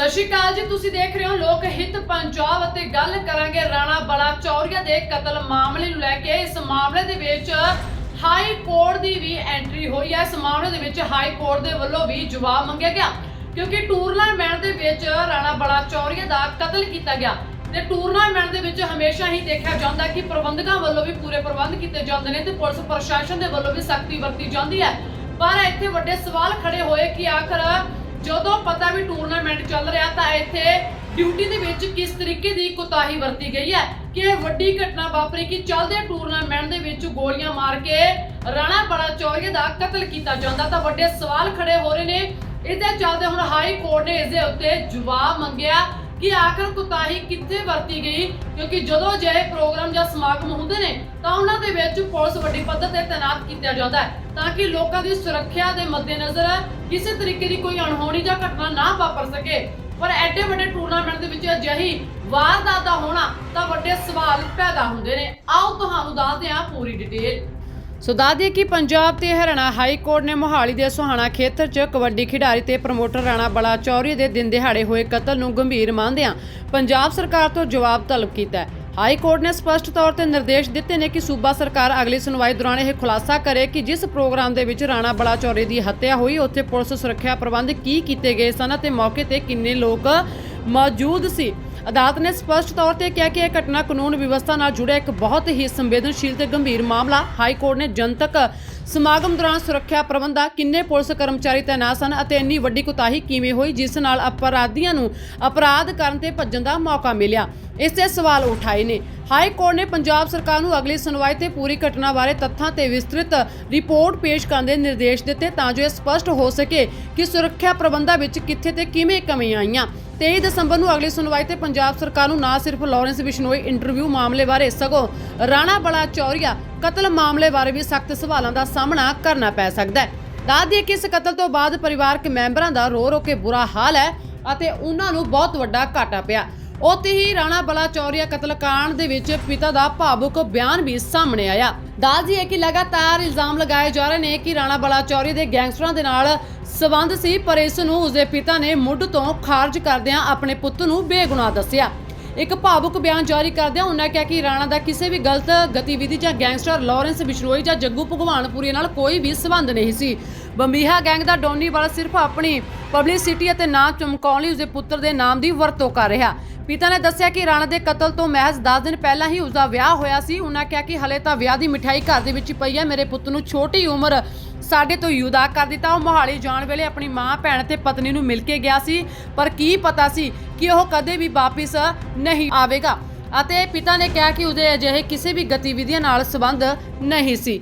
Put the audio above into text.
ਸਤਿ ਸ਼੍ਰੀ ਅਕਾਲ ਜੀ, ਤੁਸੀਂ ਦੇਖ ਰਹੇ ਹੋ ਲੋਕ ਹਿੱਤ ਪੰਜਾਬ ਅਤੇ ਗੱਲ ਕਰਾਂਗੇ ਰਾਣਾ ਬੜਾ ਚੌਰੀਆ ਦੇ ਕਤਲ ਮਾਮਲੇ ਨੂੰ ਲੈ ਕੇ। ਇਸ ਮਾਮਲੇ ਦੇ ਵਿੱਚ ਹਾਈ ਕੋਰਟ ਦੀ ਵੀ ਐਂਟਰੀ ਹੋਈ ਹੈ। ਇਸ ਮਾਮਲੇ ਦੇ ਵਿੱਚ ਹਾਈ ਕੋਰਟ ਦੇ ਵੱਲੋਂ ਵੀ ਜਵਾਬ ਮੰਗਿਆ ਗਿਆ ਕਿਉਂਕਿ ਟੂਰਨਾਮੈਂਟ ਦੇ ਵਿੱਚ ਰਾਣਾ ਬੜਾ ਚੌਰੀਆ ਦਾ ਕਤਲ ਕੀਤਾ ਗਿਆ ਤੇ ਟੂਰਨਾਮੈਂਟ ਦੇ ਵਿੱਚ ਹਮੇਸ਼ਾ ਹੀ ਦੇਖਿਆ ਜਾਂਦਾ ਕਿ ਪ੍ਰਬੰਧਕਾਂ ਵੱਲੋਂ ਵੀ ਪੂਰੇ ਪ੍ਰਬੰਧ ਕੀਤੇ ਜਾਂਦੇ ਨੇ ਤੇ ਪੁਲਿਸ ਪ੍ਰਸ਼ਾਸਨ ਦੇ ਵੱਲੋਂ ਵੀ ਸਖਤੀ ਵਰਤੀ ਜਾਂਦੀ ਹੈ। ਪਰ ਇੱਥੇ ਵੱਡੇ ਸਵਾਲ ਖੜੇ ਹੋਏ ਕਿ ਆਖਰ ਜਦੋਂ ਪਤਾ ਵੀ ਟੂਰਨਾਮੈਂਟ ਚੱਲ ਰਿਹਾ ਤਾਂ ਇੱਥੇ ਡਿਊਟੀ ਦੇ ਵਿੱਚ ਕਿਸ ਤਰੀਕੇ ਦੀ ਕੁਤਾਹੀ ਵਰਤੀ ਗਈ ਹੈ ਕਿ ਇਹ ਵੱਡੀ ਘਟਨਾ ਵਾਪਰੀ ਕਿ ਚੱਲਦੇ ਟੂਰਨਾਮੈਂਟ ਦੇ ਵਿੱਚ ਗੋਲੀਆਂ ਮਾਰ ਕੇ ਰਾਣਾ ਬੜਾ ਚੌਰੀਆ ਦਾ ਕਤਲ ਕੀਤਾ ਜਾਂਦਾ ਤਾਂ ਵੱਡੇ ਸਵਾਲ ਖੜੇ ਹੋ ਰਹੇ ਨੇ। ਇਹਦੇ ਚੱਲਦੇ ਹੁਣ ਹਾਈ ਕੋਰਟ ਨੇ ਇਸ ਦੇ ਉੱਤੇ ਜਵਾਬ ਮੰਗਿਆ। ਕਿ ਆਖਰ ਕੁਤਾਹੀ ਕਿੱਥੇ ਵਰਤੀ ਗਈ? ਕਿਉਂਕਿ ਜਦੋਂ ਅਜਿਹੇ ਪ੍ਰੋਗਰਾਮ ਜਾਂ ਸਮਾਗਮ ਹੁੰਦੇ ਨੇ, ਤਾਂ ਉਹਨਾਂ ਦੇ ਵਿੱਚ ਪੁਲਿਸ ਵੱਡੀ ਪੱਧਰ ਤੇ ਤਾਇਨਾਤ ਕੀਤਾ ਜਾਂਦਾ ਹੈ, ਤਾਂ ਕਿ ਲੋਕਾਂ ਦੀ ਸੁਰੱਖਿਆ ਦੇ ਮੱਦੇਨਜ਼ਰ ਕਿਸੇ ਤਰੀਕੇ ਦੀ ਕੋਈ ਅਣਹੋਣੀ ਜਾਂ ਘਟਨਾ ਨਾ ਵਾਪਰ ਸਕੇ। ਪਰ ਐਡੇ ਵੱਡੇ ਟੂਰਨਾਮੈਂਟ ਦੇ ਵਿੱਚ ਅਜਿਹੀ ਵਾਰਦਾਤ ਦਾ ਹੋਣਾ ਤਾਂ ਵੱਡੇ ਸਵਾਲ ਪੈਦਾ ਹੁੰਦੇ ਨੇ। ਆਓ ਤੁਹਾਨੂੰ ਦੱਸਦੇ ਹਾਂ ਪੂਰੀ ਡਿਟੇਲ। ਸੋ ਦੱਸਦੇ ਕਿ ਪੰਜਾਬ ਤੇ ਹਰਿਆਣਾ ਹਾਈ ਕੋਰਟ ਨੇ ਮੋਹਾਲੀ ਦੇ ਸੁਹਾਣਾ ਖੇਤਰ 'ਚ ਕਬੱਡੀ ਖਿਡਾਰੀ ਤੇ ਪ੍ਰਮੋਟਰ ਰਾਣਾ ਬਲਾ ਚੌਰੀ ਦੇ ਦਿਨ ਦਿਹਾੜੇ ਹੋਏ ਕਤਲ ਨੂੰ ਗੰਭੀਰ ਮੰਨਦਿਆਂ ਪੰਜਾਬ ਸਰਕਾਰ ਤੋਂ ਜਵਾਬ ਤਲਬ ਕੀਤਾ ਹੈ। ਹਾਈ ਕੋਰਟ ਨੇ ਸਪਸ਼ਟ ਤੌਰ ਤੇ ਨਿਰਦੇਸ਼ ਦਿੱਤੇ ਨੇ ਕਿ ਸੂਬਾ ਸਰਕਾਰ ਅਗਲੀ ਸੁਣਵਾਈ ਦੌਰਾਨ ਇਹ ਖੁਲਾਸਾ ਕਰੇ ਕਿ ਜਿਸ ਪ੍ਰੋਗਰਾਮ ਦੇ ਵਿੱਚ ਰਾਣਾ ਬਲਾਚੌਰੀ ਦੀ ਹੱਤਿਆ ਹੋਈ, ਉੱਥੇ ਪੁਲਿਸ ਸੁਰੱਖਿਆ ਪ੍ਰਬੰਧ ਕੀ ਕੀਤੇ ਗਏ ਸਨ ਅਤੇ ਮੌਕੇ ਤੇ ਕਿੰਨੇ ਲੋਕ ਮੌਜੂਦ ਸੀ। ਅਦਾਲਤ ਨੇ ਸਪਸ਼ਟ ਤੌਰ ਤੇ ਕਿਹਾ ਕਿ ਇਹ ਘਟਨਾ ਕਾਨੂੰਨ ਵਿਵਸਥਾ ਨਾਲ ਜੁੜਿਆ ਇੱਕ ਬਹੁਤ ਹੀ ਸੰਵੇਦਨਸ਼ੀਲ ਤੇ ਗੰਭੀਰ ਮਾਮਲਾ। ਹਾਈ ਕੋਰਟ ਨੇ ਜਨਤਕ ਸਮਾਗਮ ਦੌਰਾਨ ਸੁਰੱਖਿਆ ਪ੍ਰਬੰਧਾਂ ਕਿੰਨੇ ਪੁਲਿਸ ਕਰਮਚਾਰੀ ਤੈਨਾਤ ਸਨ ਅਤੇ ਇੰਨੀ ਵੱਡੀ ਕੁਤਾਹੀ ਕਿਵੇਂ ਹੋਈ, ਜਿਸ ਨਾਲ ਅਪਰਾਧੀਆਂ ਨੂੰ ਅਪਰਾਧ ਕਰਨ ਤੇ ਭੱਜਣ ਦਾ ਮੌਕਾ ਮਿਲਿਆ? ਇਸ ਤੇ ਸਵਾਲ ਉਠਾਏ ਨੇ। ਹਾਈ ਕੋਰਟ ਨੇ ਪੰਜਾਬ ਸਰਕਾਰ ਨੂੰ ਅਗਲੀ ਸੁਣਵਾਈ ਤੇ ਪੂਰੀ ਘਟਨਾ ਬਾਰੇ ਤੱਥਾਂ ਤੇ ਵਿਸਤ੍ਰਿਤ ਰਿਪੋਰਟ ਪੇਸ਼ ਕਰਨ ਦੇ ਨਿਰਦੇਸ਼ ਦਿੱਤੇ ਤਾਂ ਜੋ ਇਹ ਸਪਸ਼ਟ ਹੋ ਸਕੇ ਕਿ ਸੁਰੱਖਿਆ ਪ੍ਰਬੰਧਾਂ ਵਿੱਚ ਕਿੱਥੇ ਤੇ ਕਿਵੇਂ ਕਮੀਆਂ ਆਈਆਂ। 23 ਦਸੰਬਰ ਨੂੰ ਅਗਲੀ ਸੁਣਵਾਈ ਤੇ ਪੰਜਾਬ ਸਰਕਾਰ ਨੂੰ ਨਾ ਸਿਰਫ ਲਾਰੈਂਸ ਬਿਸ਼ਨੋਈ ਇੰਟਰਵਿਊ ਮਾਮਲੇ ਬਾਰੇ ਸਗੋਂ ਰਾਣਾ ਬੜਾ ਚੌਰੀਆ ਕਤਲ ਮਾਮਲੇ ਬਾਰੇ ਵੀ ਸਖਤ ਸਵਾਲਾਂ ਦਾ ਸਾਹਮਣਾ ਕਰਨਾ ਪੈ ਸਕਦਾ ਹੈ। ਦੱਸ ਦਈਏ ਕਿ ਇਸ ਕਤਲ ਤੋਂ ਬਾਅਦ ਪਰਿਵਾਰਕ ਮੈਂਬਰਾਂ ਦਾ ਰੋ ਰੋ ਕੇ ਬੁਰਾ ਹਾਲ ਹੈ ਅਤੇ ਉਹਨਾਂ ਨੂੰ ਬਹੁਤ ਵੱਡਾ ਘਾਟਾ ਪਿਆ। ਉੱਥੇ ਹੀ ਰਾਣਾ ਬਲਾ ਕਤਲकांड ਦੇ ਵਿੱਚ ਪਿਤਾ ਦਾ ਭਾਵੁਕ ਬਿਆਨ ਵੀ ਸਾਹਮਣੇ ਆਇਆ। ਦੱਸ ਦਈਏ ਕਿ ਲਗਾਤਾਰ ਇਲਜ਼ਾਮ ਲਗਾਏ ਜਾ ਰਹੇ ਨੇ ਕਿ ਰਾਣਾ ਬਲਾ ਦੇ ਗੈਂਗਸਟਰਾਂ ਦੇ ਨਾਲ ਸਬੰਧ ਸੀ, ਪਰ ਇਸ ਨੂੰ ਉਸਦੇ ਪਿਤਾ ਨੇ ਮੁੱਢ ਤੋਂ ਖਾਰਜ ਕਰਦਿਆਂ ਆਪਣੇ ਪੁੱਤ ਨੂੰ ਬੇਗੁਨਾਹ ਦੱਸਿਆ। ਇੱਕ ਭਾਵੁਕ ਬਿਆਨ ਜਾਰੀ ਕਰਦਿਆਂ ਉਹਨਾਂ ਕਿਹਾ ਕਿ ਰਾਣਾ ਦਾ ਕਿਸੇ ਵੀ ਗਲਤ ਗਤੀਵਿਧੀ ਜਾਂ ਗੈਂਗਸਟਰ ਲਾਰੈਂਸ ਬਿਸ਼ਨੋਈ ਜਾਂ ਜੱਗੂ ਭਗਵਾਨਪੁਰੀ ਨਾਲ ਕੋਈ ਵੀ ਸਬੰਧ ਨਹੀਂ ਸੀ। ਬੰਬੀਹਾ ਗੈਂਗ ਦਾ ਡੋਨੀ ਵਾਲਾ ਸਿਰਫ ਆਪਣੀ ਪਬਲਿਸਿਟੀ ਅਤੇ ਨਾਂ ਚਮਕਾਉਣ ਲਈ ਉਸਦੇ ਪੁੱਤਰ ਦੇ ਨਾਮ ਦੀ ਵਰਤੋਂ ਕਰ ਰਿਹਾ। ਪਿਤਾ ਨੇ ਦੱਸਿਆ ਕਿ ਰਾਣਾ ਦੇ ਕਤਲ ਤੋਂ ਮਹਿਜ਼ 10 ਦਿਨ ਪਹਿਲਾਂ ਹੀ ਉਸਦਾ ਵਿਆਹ ਹੋਇਆ ਸੀ। ਉਹਨਾਂ ਕਿਹਾ ਕਿ ਹਲੇ ਤਾਂ ਵਿਆਹ ਦੀ ਮਿਠਾਈ ਘਰ ਦੇ ਵਿੱਚ ਪਈ ਹੈ। ਮੇਰੇ ਪੁੱਤ ਨੂੰ ਛੋਟੀ ਉਮਰ ਸਾਡੇ ਤੋਂ ਯੁਦਾ ਕਰ ਦਿੱਤਾ। ਉਹ ਮੋਹਾਲੀ ਜਾਣ ਵੇਲੇ ਆਪਣੀ ਮਾਂ, ਭੈਣ ਤੇ ਪਤਨੀ ਨੂੰ ਮਿਲ ਕੇ ਗਿਆ ਸੀ। ਪਰ ਕੀ ਪਤਾ ਸੀ ਕਿ ਉਹ ਕਦੇ ਵੀ ਵਾਪਿਸ ਨਹੀਂ ਆਵੇਗਾ। ਅਤੇ ਪਿਤਾ ਨੇ ਕਿਹਾ ਕਿ ਉਹਦੇ ਅਜਿਹੇ ਕਿਸੇ ਵੀ ਗਤੀਵਿਧੀਆਂ ਨਾਲ ਸੰਬੰਧ ਨਹੀਂ ਸੀ।